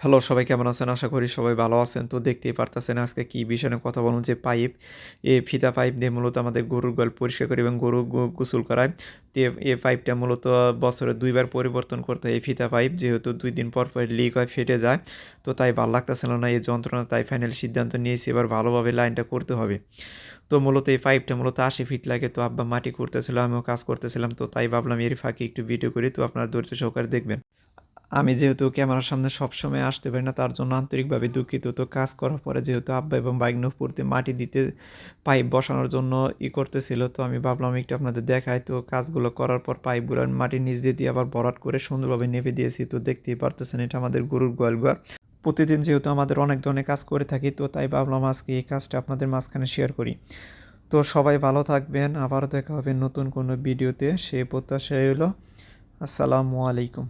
Hello সবাই কেমন আছেন? আশা করি সবাই ভালো আছেন। তো দেখতেই পারতেছেন আজকে কি বিষয়ে নিয়ে কথা বলুন যে পাইপ, এ ফিতা পাইপ দিয়ে মূলত আমাদের গরুর গোয়াল পরিষ্কার করি এবং গরু গোসল করায়। তো এ- পাইপটা মূলত বছরে দুইবার পরিবর্তন করতে হয়। এই ফিতা পাইপ যেহেতু দুই দিন পর পর লিক হয়, ফেটে যায়, তো তাই ভালো লাগতেছিল না এই যন্ত্রণা, তাই ফাইনাল সিদ্ধান্ত নিয়েছি এবার ভালোভাবে লাইনটা করতে হবে। তো মূলত এই পাইপটা মূলত আশি ফিট লাগে, তো আব্বা মাটি করতেছিল আমিও কাজ করতেছিলাম, তো তাই ভাবলাম এর ফাঁকে একটু ভিডিও করি, তো আপনারা ধৈর্য সহকারে দেখবেন। আমি যেহেতু ক্যামেরার সামনে সবসময় আসতে পারি না, তার জন্য আন্তরিকভাবে দুঃখিত। তো কাজ করার পরে যেহেতু আব্বা এবং বাইক বাইকনুপুরতে মাটি দিতে পাইপ বসানোর জন্য ই করতেছিল, তো আমি ভাবলাম একটু আপনাদের দেখাই। তো কাজগুলো করার পর পাইপগুলো মাটির নিচ দিয়ে দিয়ে আবার ভরাট করে সুন্দরভাবে নেপে দিয়েছি। তো দেখতেই পারতেছেন এটা আমাদের গরুর গোয়ালঘর। প্রতিদিন যেহেতু আমাদের অনেক ধরনের কাজ করে থাকি, তো তাই ভাবলাম আজকে এই কাজটা আপনাদের মাঝখানে শেয়ার করি। তো সবাই ভালো থাকবেন, আবারও দেখা হবে নতুন কোনো ভিডিওতে, সেই প্রত্যাশাই হলো। আসসালামু আলাইকুম।